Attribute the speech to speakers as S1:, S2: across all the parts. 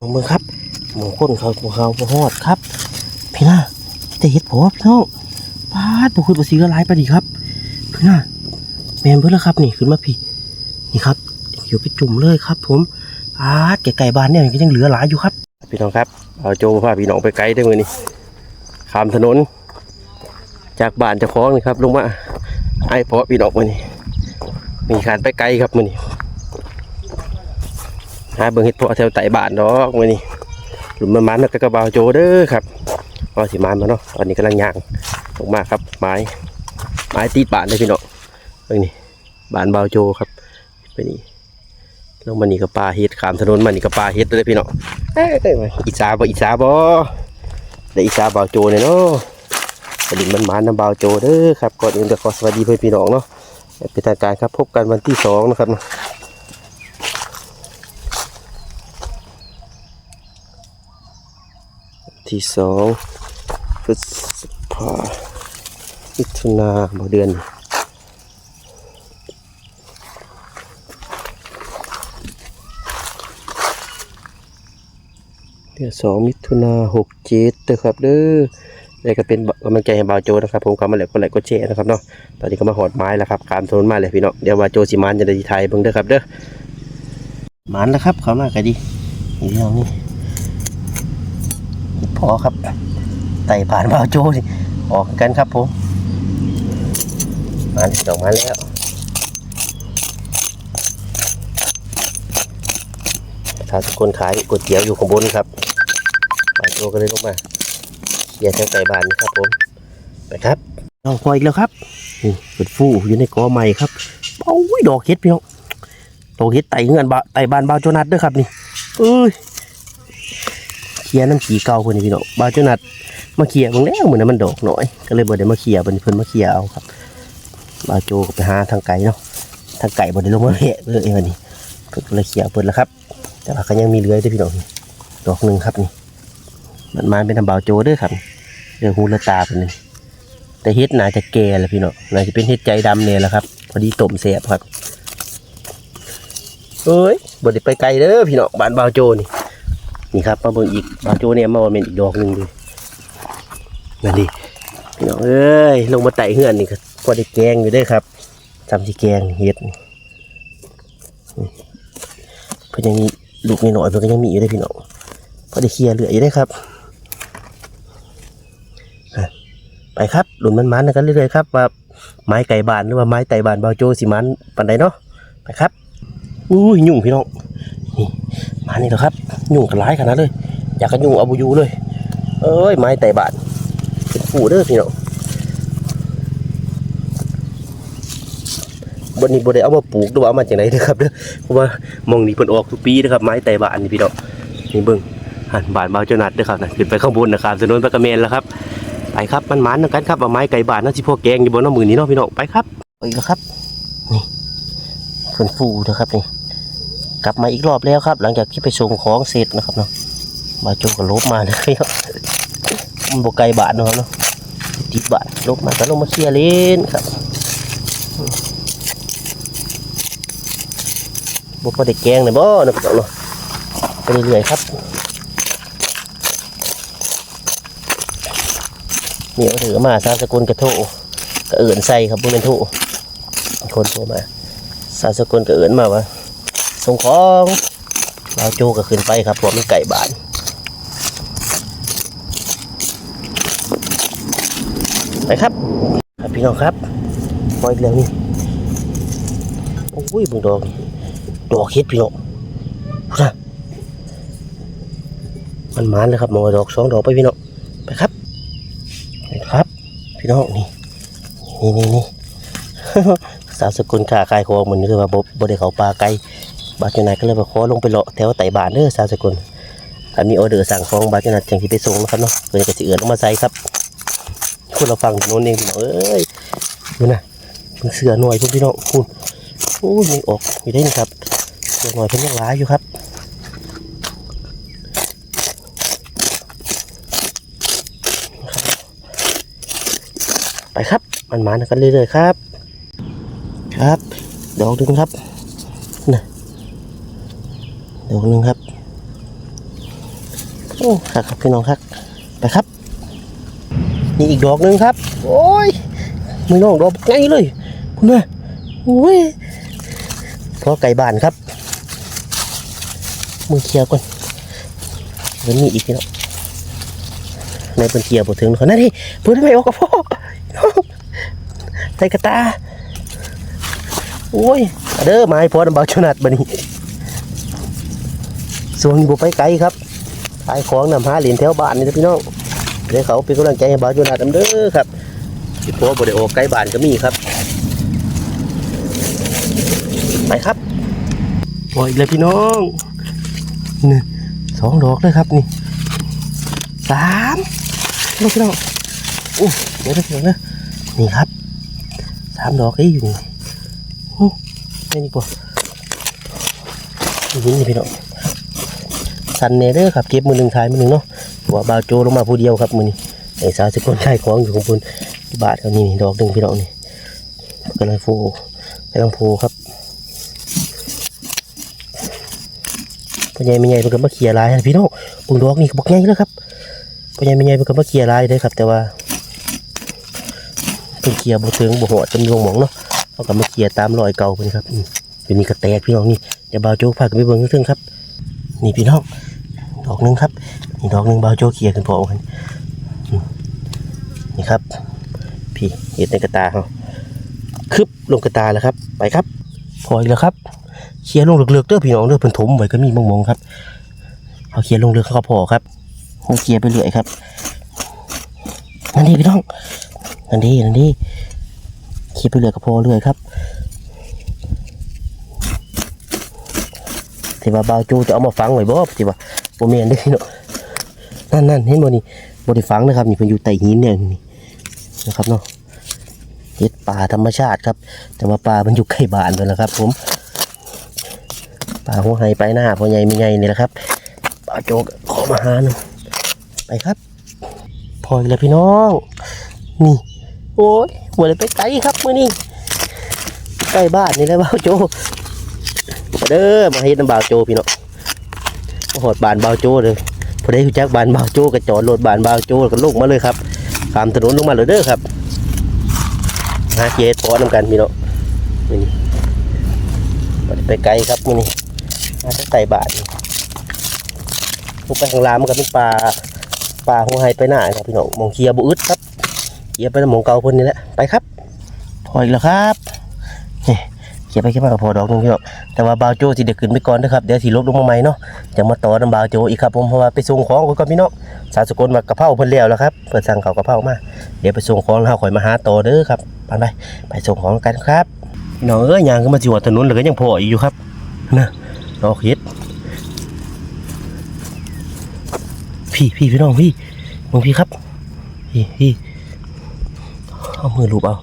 S1: เมืองครับหมูข้นเขาเขาบ่ฮอดครับ พี่น่าแต่เห็ดพอพี่น้องปาดบุคุดบุสีก็ร้ายไปดีครับพี่น่าแมนเพื่อนแล้วครับนี่ขึ้นมาพี่นี่ครับเดี๋ยวไปจุ่มเลยครับ ผมปาดไก่บานเนี่ยก็ยังเหลือหลายอยู่ครับ พี่น้องครับเอาโจพาพี่น้องไปไกลได้มือนี่ข้ามถนน จากบ้านจะคล้องนี่ครับลงมาไอ้เพาะพี่น้องมือนี่มีการไปไกลครับมือนี่ หาเบิ่งเห็ดเพาะแถวไต่บ้านดอกมือนี่หลุมมันมันก็กระบาโจเด้อครับพอสิมันมาเนาะตอนนี้กำลังย่างลงมาครับ ไม้ไม้ตีดบ้านเลยพี่น้องเบิ่งนี่บ้านเบาโจครับไปนี่ลงมานี่ก็ปลาเห็ดขามถนนมานี่ก็ปลาเห็ดเลยพี่น้องเอ้ยอีสาบ่อีสาบ่ได้อีสาเบาโจเนี่ยเนาะสลิงมันมานน้ำเบาโจเด้อครับก่อนอื่นก็ขอสวัสดีเพื่อนพี่น้องเนาะเป็นทางการครับพบกันวันที่สองนะครับวัน ที่สองพฤษภามิถุนาบ่เดือนเดือนสองมิถุนาหกเจ็ดเด้อครับเด้อนี่ก็เป็นกำลังใจให้บาวโจนะครับผมก็มาแล้วก็ไลค์ก็แชร์นะครับเนาะตอนนี้ก็มาหอดไม้แล้วครับขามถนนมาเลยพี่เน้องเดี๋ยวว่าโจสิมานจะได้ทีไทยเบิ่งเด้อครับเด้อมานนะครับเขามากันดีนี่เรื่องนี้ พอครับไต่ผ่านบาวโจสิออกกันครับผมมาสองมาแล้วถ้าทุกคนขายก๋วยเตี๋ยวอยู่ข้างบนครับบาวโจก็เลยลงมาอย่าแถวไก่บานนะครับผมไปครับเอาพออีกแล้วครับนี่เป็นฟูอยู่ในกอใหม่ครับโอ้ยดอกเห็ดพี่น้องดอกเห็ดไต่เงินบะไต่บานบาวโจนัดด้วยครับนี่เอ้ย เคลียน้ำขี้เก่าเพิ่นนี่พี่น้องบาวโจนัดมาเคลียบางแล้วเหมือนมันดอกน้อย ก็เลยบ่ได้มาเคลียร์เพิ่นเพิ่นมาเคลียเอาครับบาวโจก็ไปหาทางไก่เนาะทางไก่บ่ได้ลงมาแหะเลยวันนี้เพิ่นก็เลยเคลียเพิ่นแล้วครับ แต่ว่าก็ยังมีเหลืออยู่เด้อพี่น้องดอกหนึ่งครับนี่ มันมาเป็นทำบาโจเด้วยครับเรื่องหูละตาเป็นหนึ่งแต่เฮ็ดน่าจะแก่แล้วพี่เนาะน่าจะเป็นเฮ็ดใจดำเนี่ยแหละครับ พอดีต้มเสียบครับเอ้ยบไดไปไกลเด้อพี่เนาะบ้านบาโจนี่ นี่ครับมาเบิ่งอีกบาโจเนี่ยมาว่าเป็นอีกดอกหนึ่งเลยนั่นดิพี่เนาะเอ้ยลงมาไต่เฮือนนี่ก็พอได้แกงอยู่เด้ครับทำที่แกงเฮ็ดเพิ่นยังมีลูกน้อยๆเพิ่นก็ยังมีอยู่เด้พี่เนาะพอได้เคลียร์เหลืออยู่ได้ครับไปครับหลุนมันมันๆกันเรื่อยๆครับว่าไม้ไก่บานหรือว่าไม้ไต่บานเบาโจสิมันปันใดเนาะไปครับอุ้ยยุ่งพี่น้อง มานี่แหละครับ ยุ่งกันร้ายขนาดเลย อยากกันยุ่งเอาบุยูเลย เอ้ยไม้ไต่บานเป็นฝูเด้อพี่น้องบนนี้บนได้เอามาปลูกหรือว่าเอามาจากไหนเด้อครับเด้อเพราะว่ามองนี่เพิ่นออกทุกปีนะครับไม้ไต่บานนี่พี่น้องนี่เบิ่งหันบานเบาเจ้านัดเด้อครับนะขึ้นไปข้างบนนะครับถนนปากกระเมนแล้วครับไปครับมันมันกันครับเอาไม้ไก่บานนั่นสิพวกแกงอยู่บนน้ำมือนี้เนาะพี่น้องไปครับไปแล้วครับนี่คนฟูนะครับนี่ กลับมาอีกรอบแล้วครับ หลังจากที่ไปส่งของเสร็จนะครับเนาะมาโจก็ลบมาเลยครับมันบกไก่บานเนาะเนาะติดบานลบมาก็ลงมาเคลียร์เล่นครับบกพอได้แกงเลยบ่นาะพี่น้องเนาะไปเรื่อยๆครับเหนียวถือมาซาสกุลกระโถกระเอื่นใส่ครับพวกเป็นโถคนโทรมาซาสกุลกระเอื่นมาวะ ส่งของเราโจก็ขึ้นไปครับพราะมันไก่บานไปครับครับพี่น้องครับปล่อยอีกแล้วนี่โอ้ยบึงดอกดอกเฮ็ดพี่น้องนะมันมันเลยครับมองดอกสองดอกไปพี่น้องไปครับครับ พี่น้องนี่นี่นี่นี่สาวสกุลขาคายคอเหมือนคือว่าบบบ่ได้เขาปลาไก่ บาดเจนายก็เลยมาขอลงไปเลาะแถวไต่บานเด้อสาวสกุลอันนี้ออเดอร์สั่งของบาดเจนายจังที่ไปส่งนะครับเนาะเพื่อนก็จะเอือนลงมาใส่ครับคุณเราฟังโน้นเองพี่น้องเอ้ยดูนะมันเสือหน่อยพวกพี่น้องคุณโอ้ยนี่ออกมีได้นี่ครับเสือหน่อยเพิ่นยังหลายอยู่ครับไปครับมันมากันเรื่อยๆครับ ครับดอกหนึ่งครับ ดอกหนึ่งครับโอ้ครับครับพี่น้องครับไปครับนี่อีกดอกหนึ่งครับ โอ้ยมือน้องดอกไงเลยคุณแม่โอ้ยพอไก่บานครับมือเคลียร์ก่อนเดี๋ยวมีอีกพี่น้องในเป็นเคลียร์บทถึงเขานั่นนี่เพื่อนไม่ออกกับพ่อใส่กระตาโอ้ยเอาเด้อไม้พอน้ำเบาชนัดบัดนี้ ส่วนบุไปไกลครับขายของนำหาเหรียญแถวบ้านนี่นะพี่น้องเดี๋ยวเขาเป็นกำลังใจให้เบาชนัดนำเด้อครับที่พอบริโออกไกลบ้านก็มีครับ ไปครับปล่อยอีกเลยพี่น้องหนี่งสองดอกเลยครับนี่สามลูกพี่น้องอู้เดี๋ยวเดี๋ยวนะนี่ครับสามดอกไอ้อยู่นี่นี่นี่กว่านี่นี่พี่น้อง สันเนเดอร์ครับเก็บมือหนึ่งทายมือหนึ่งเนาะว่าบาวโจลงมาผู้เดียวครับมือนี้ไอ้สาวสกุลชายของอยู่ของคุณบาทครับนี่ดอกหนึ่งพี่น้องนี่กำลังโฟกำลังโฟครับพ่อใหญ่ไม่ใหญ่เป็นกับมาเขียลายพี่น้องปุ่งดอกนี่บอกใหญ่แล้วครับพ่อใหญ่ไม่ใหญ่เป็นกับมาเขียลายเลยครับ แต่ว่าเป็นเขียบ่ถึงบ่หัวจำนวนหมองเนาะเขาก็มาเกียร์ตามรอยเก่าเพิ่นครับเป็นนี่กระแตกพี่น้องนี่เดี๋ยวบ่าวโจ๊กพากันไปเบิ่งเครื่องครับ นี่พี่น้อง อกหนึงครับนี่ดอกหนึงเบาโจเกียร์ขึ้นพอกันนี่ครับ พี่เห็ดในกระตาเขาคึบลงกระตาแล้วครับ ไปครับ พออีกแล้วครับเคียร์ลงเลือกๆเด้อพี่น้องเด้อเพิ่นถมไว้ก็มีมองๆครับเอาเคียร์ลงเลือกเขาพอครับเอาเคียร์ไปเรื่อยครับนั่นดีพี่น้องนั่นดีนั่นดีคิดไปเรื่อยก็พอเรื่อยครับที่ว่าบาวจูจะเอามาฝังไว้บ่ที่ว่า บเมนเด้วยเนาะนั่นนั่นเห็นบ่นี่บ่ได้ฝังนะครับนี่เพิ่นอยู่ใต้หินเนี่ยนี่นะครับเนาะเฮ็ดป่าธรรมชาติครับ แต่ว่าป่ามันอยู่ใกล้บ้านเลยนะครับ ผมป่าหัวไห้ไปหน้าพ่อใหญ่มีไงนี่แหละครับบาโจกขอมาหาหน่อยไปครับ พออีกแล้วพี่น้อง นี่ โอ้ยหัวเลยไปไกลครับมือนี่ใกล้บ้านนี่แหละบ่าวโจมาเด้อมาเฮ็ดน้ำบ่าวโจพี่นาะม หอดบานบาวโจเลยพอได้รู้จักบานบาวโจก็จอดรถบานบาวโจแล้วก็ลงมาเลยครับข้ามถนนลงมาเลยเด้อครับหาเกียร์พอนำกันพี่เนาะมื้อนี่ไปไกลครับมือนี่มาจากใต้บ้านนี่ลงไปข้างล่างมันก็เป็นป่าป่าหัวไฮไปหน้าครับพี่เนาะมองเคลียบ่อึดครับเกียบไปน้ำหมองเก่าเพิ่นนี่แหละไปครับพออีกแล้วครับ เกียบไปแค่มากับพอดอกนึงพี่น้องแต่ว่าบาวโจสิเด็กขึ้นไปก่อนนะครับเดี๋ยวสิลกลงมาใหม่เนาะจะมาต่อน้ำบาวโจอีกครับผมเพราะว่าไปส่งของก่อนพี่น้องสาสกลมากระเพราเพิ่นเลี้ยวแล้วครับเปิดสั่งเขากระเพรามาเดี๋ยวไปส่งของแล้วเฮาข่อยมาหาต่อเด้อครับไปไปไปส่งของกันครับพี่น้องเอ้ยยางขึ้นมาสิหัวถนนแล้วก็ยังพออีกอยู่ครับนะดอกเห็ดพี่พี่พี่น้องพี่มองพี่ครับพี่พี่เอามือลูบเอา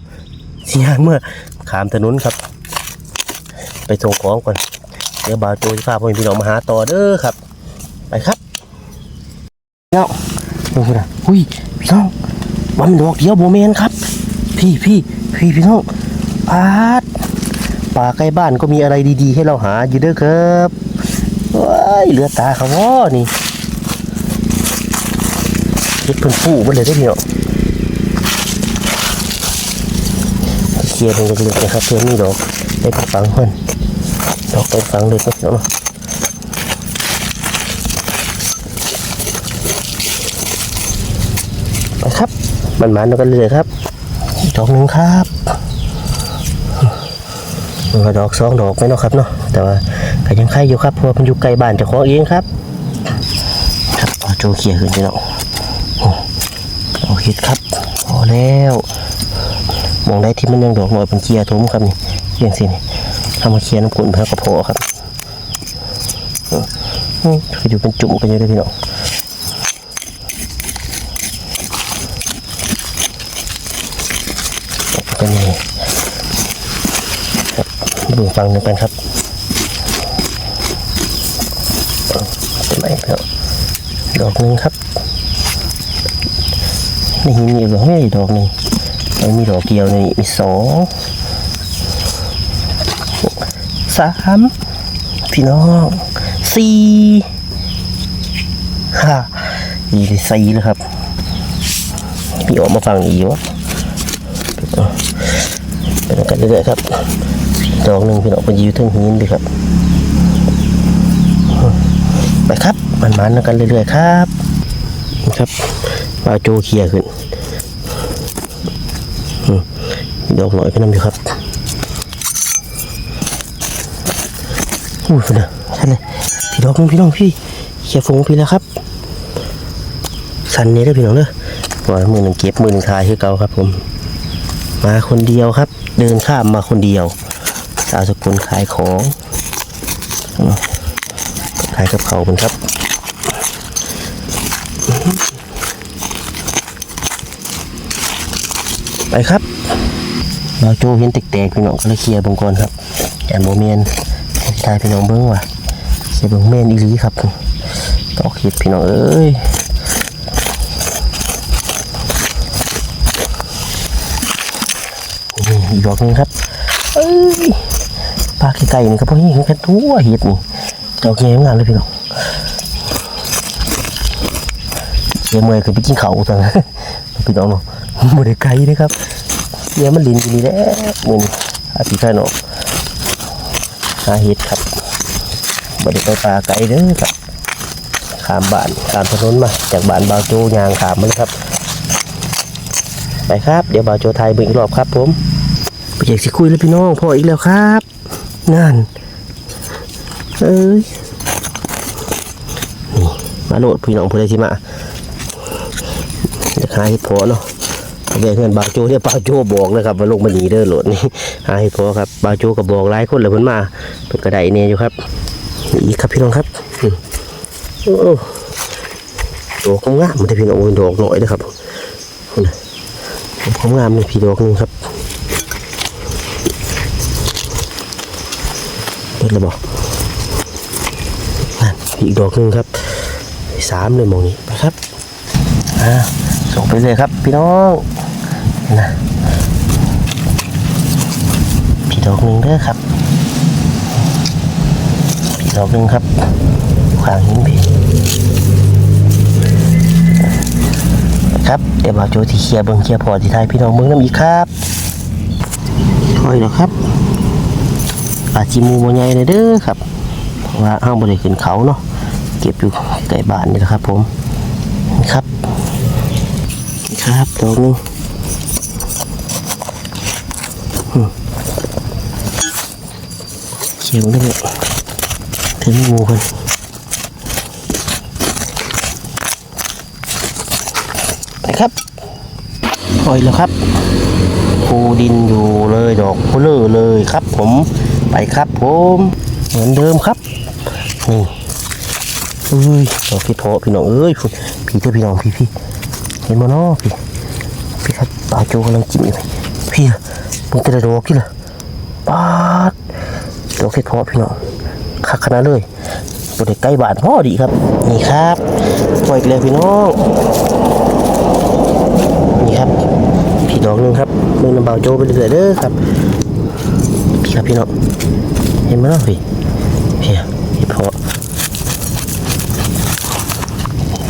S1: สีหางเมื่อขามถนนครับ ไปส่งของก่อน เดี๋ยวบ่าวโจจะพาพ่อพี่น้องมาหาต่อเด้อครับ ไปครับเนาะดูนะหุยพี่น้องวันดอกเดียวโบเมนครับ พี่พี่พี่พี่น้องปาดป่าใกล้บ้านก็มีอะไรดีๆ ให้เราหาอยู่เด้อครับว้ายเหลือตาเขาว่นี่เฮ็ดเพิ่นฟูมันเลยได้พี่น้องเคลียร์ลงเลึกๆนะครับเพื่อมีดอกได้ไปฝังเพื่อน ดอกไปฝังเลยก็เนาะไปครับมันมันๆกันเลยครับ ดอกหนึ่งครับมันดอกสองดอกไหมเนาะครับเนาะแต่ว่าก็ยังไข่อยู่ครับเพราะว่ามันอยู่ใกลบ้านเจ้าของเองครับ ครับเอาโจเคลียขึ้นไปเนาะโอ้โอเคครับพอแล้วมองได้ที่มันยังดอกหน่อยเป็นเคลียร์ทุ่มครับนี่เรื่องสินี่ ทำมาเคียร์น้ำกุนเพื่อกระโพอครับอือืมก็อยู่เป็นจุ่มกันอยู่เลยพี่น้องก็นี่ดูฟังหนึ่งกันครับเอาเป็นไรพี่อดอกหนึ่งครับนี่หินอีกเหรอเฮ้ยดอกหนึ่งแล้วมีดอกเดียวนี่มีสอง สามพี่น้องสี่ห้ามีเลยซีเลยครับพี่ออกมาฟังอีกวะเป็นกันเรื่อยๆครับดอกหนึ่งพี่น้องไปยืดทั้งหินเลยครับ ไปครับมันมันกันเรื่อยๆครับนะครับปลาโจเคียขึ้นดอกหน่อยพี่น้ำอยู่ครับ อุ้ยพี่น้องท่านเลยพี่ดอกนึงพี่น้องพี่เคลียฟงพี่แล้วครับ สันนี้ได้พี่น้องเด้อว่ามือหนึ่งเก็บมือหนึ่งทายคือเก่าครับ ผม มาคนเดียวครับ เดินข้ามมาคนเดียวสาวสกุลขายของขายกับเขาเป็นครับไปครับ เราโจเห็นแตกๆพี่น้องก็เลยเคลียร์เบงก่อนครับแอนโมเมนายพี่น้องเบิ้งว่ะเคลียบงเมนอีหลีครับตอกเห็ดพี่น้องเอ้ยนี่อีกดอกนึงครับเอ้ยปลาไก่ๆนี่ก็พอเห็นกันทั่วเห็ดนี่ดอกใหญ่งานเลยพี่น้องเดี๋ยเมื่อยคือไปกินเขาวจังพี่น้องเนาะบ่ได้ไกลเด้อครับเดี๋ยมันลินอยู่นี่แหละมื้อนอาทิตย์ข้างนอก หาเห็ดครับบ่ได้ไปป่าไกลเด้อครับขามบ้านขามถนนมา จากบ้านบาวโจยางขามมาเลยครับ ไปครับ เดี๋ยวบาวโจไทยเบิ่งอีกรอบครับผมไปอยากสิคุยแล้วพี่น้องพ่ออีกแล้วครับนั่นเอ้ยนี่มาโหลดพี่น้องผู้ใดที่มาจะหาเห็ดพอเนาะ เดี๋ยวเพื่อนบาโจเนี่ยบาโจบอกนะครับว่าลงมาหนีเด้อโหลดนี่หาให้พอครับบาโจก็บอกหลายคนเลยเพิ่นมาเพิ่นก็ไดเนี่ยอยู่ครับอีกครับพี่น้องครับอืมโอ้ดอกงามมันได้พี่น้องโดอกน้อยนะครับนี่นะดอกงามนี่พี่ดอกหนึงครับเปิดแล้วบอกนั่นอีกดอกหนึงครับสามเลยมองนี้ไปครับอ่าส่งไปเลยครับพี่น้อง นะพี่ดอกหนึ่งเด้อครับพี่ดอกหนึ่งครับขวางหินพี่ครับเดี๋ยวบ่าวโจที่เคลียร์เบิ้งเคลียร์พอที่ไทายพี่น้องเบิ้งน้ำอีกครับถอยแล้วครับอาจิมูโมใหญ่เลยเด้อครับเพราะว่าห้างบริขึ้นเขาเนาะเก็บอยู่ใกล้บ้านนี่แหละครับผมครับ ครับดอกหนึง เขียวได้ไหมถึงงูกันไปครับปล่อยแล้วครับปูดินอยู่เลยดอกพุเลอเลยครับ ผมไปครับผมเหมือนเดิมครับนี่เอ้ยดอกพี่โถพี่น้องเอ้ยพุ่นพี่เจ้าพี่น้องพี่พี่เห็นบ่เนาะพี่พี่ครับปลาโจกำลังจิ้มอยู่พี่ มึงจะได้ดอกพี่เหรอปาดดอกเห็ดเพาะพี่น้องคักขนาดเลยบริใกล้บ้านพ่อดีครับ นี่ครับปล่อยอีกแล้วพี่น้องนี่ครับพี่ดอกหนึงครับมือน้ำเบาโจไปเรื่อยเด้อครับพี่ครับพี่น้องเห็นไหมเนาะพี่พี่อะเห็ดเพาะ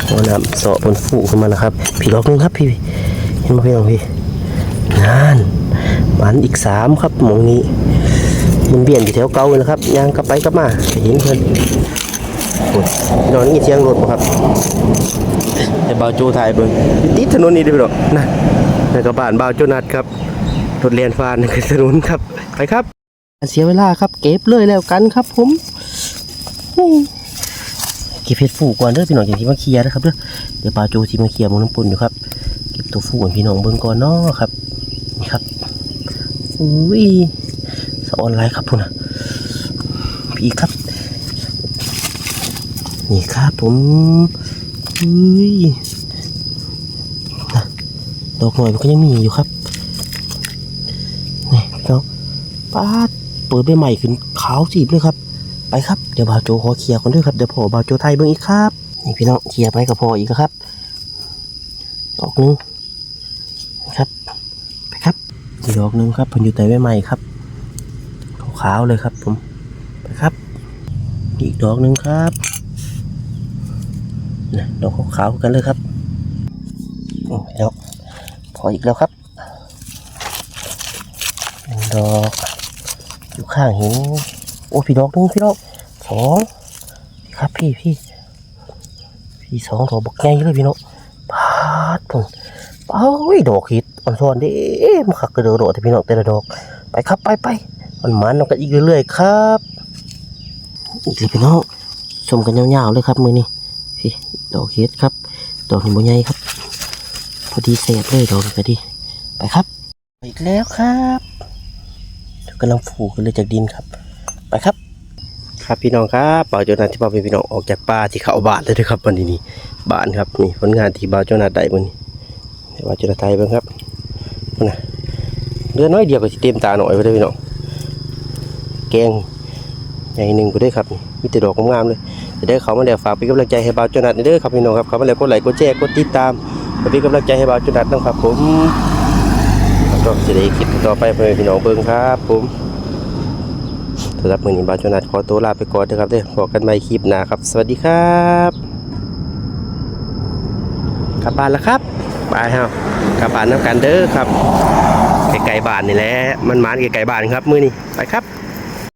S1: หัวน้ำเสาะบนฟูขึ้นมานะครับ พี่ดอกหนึงครับพี่เห็นไหมพี่น้องพี่นั่น มันอีกสามครับหมองนี้ มันเบียนอยู่แถวเก่าเลยนะครับยางกลับไปกลับมาจะเห็นเพื่อนโอ้ยนอนนี่เสียงรถบ่ครับแต่บ่าวโจถ่ายเบิ่งติดถนนนี้เด้อพี่น้องนะแล้วก็บ้านบ่าวโจนัดครับรถเรียนฟานคือถนนครับ ไปครับ เสียเวลาครับ เก็บเลยแล้วกันครับผมนี่เก็บเห็ดฟูก่อนเด้อพี่น้องอย่างที่มาเคลียร์นะครับเด้อเดี๋ยวบ่าวโจที่มาเคลียร์หมองน้ำปุ่นอยู่ครับ เก็บตัวฟูของพี่น้องเบิ่งก่อนเนาะครับนี่ครับ อุ้ยสออนไลน์ครับพุ่นะพี่ครับ นี่ครับผมอุ้ยนะดอกหน่อยมันก็ยังมีอยู่ครับนี่พี่น้องป้าเปิดใบใหม่ขึ้นขาวจีเลยครับ ไปครับ เดี๋ยวบ่าวโจขอเคลียร์ก่อนด้วยครับ เดี๋ยวพอบ่าวโจไทยเบิ่งอีกครับ นี่พี่น้องเคลียร์ไปกับพออีกครับดอกนึงนะครับ ไปครับ อีกดอกหนึงครับเพิ่นอยู่แต่ใบใหม่ครับขาวๆเลยครับ ผมไปครับ อีกดอกหนึ่งครับนะดอกขาวๆกันเลยครับอืมแล้วพออีกแล้วครับหนึ่งดอกอยู่ข้างหินโอ้พี่ดอกหนึงพี่ดอกสองพี่ครับพี่พี่พี่สองดอกบักใหญ่เลยพี่น้องพาดพุ่นเอ้ยดอกหิด อ่อนซ้อนเด้มาขักกระโดดโดดแต่พี่น้องแต่ละดอก ไปครับไปไปมันมันๆกันอีกเรื่อยๆครับอีกเลยพี่น้องชมกันยาวๆเลยครับมือนี้พี่ดอกหิดครับ ดอกนี้บ่ใหญ่ครับ พอดีเศษเลยดอกนี้ก็ดีไปครับอีกแล้วครับกำลังผูกันเลยจากดินครับ ไปครับ ครับพี่น้องครับบ่าวเจ้านาที่บ่าวเป็นพี่น้องออกจากป่าที่เขาบ้านเลยนะครับวันนี้นี่บ้านครับนี่ผลงานที่บ่าวเจ้านาได้มื้อนี้เดี๋ยวบ่าจ้าหน้าไทยบิ่งครับ นะเดือนน้อยเดียวก็สิเต็มตาหน่อยไปเลยพี่น้องแกงใหญ่หนึ่งไปด้ครับมีแต่ดอกงามๆเลยจะได้เขามาแล้วฝากเป็นกำลังใจให้บ่าวจ้าหน้าเด้อครับพี่น้องครับเขามาแล้วกดไลค์กดแชร์กดติดตามฝากเป็นกำลังใจให้บ่าวจ้าหน้านะครับผมก็จะได้คลิปต่อไปให้พี่น้องเบิ่งครับผมสำหรับมือนี้บาชนัดขอตัวลาไปก่อนนะครับเด้อบอกกันใหม่คลิปหน้าครับ สวัสดีครับกลับบ้านแล้วครับ บายฮะกลับบ้านน้ำกันเด้อครับไกลๆบ้านนี่แหละมันหมานไกลๆบ้านครับ มือนี้ไปครับ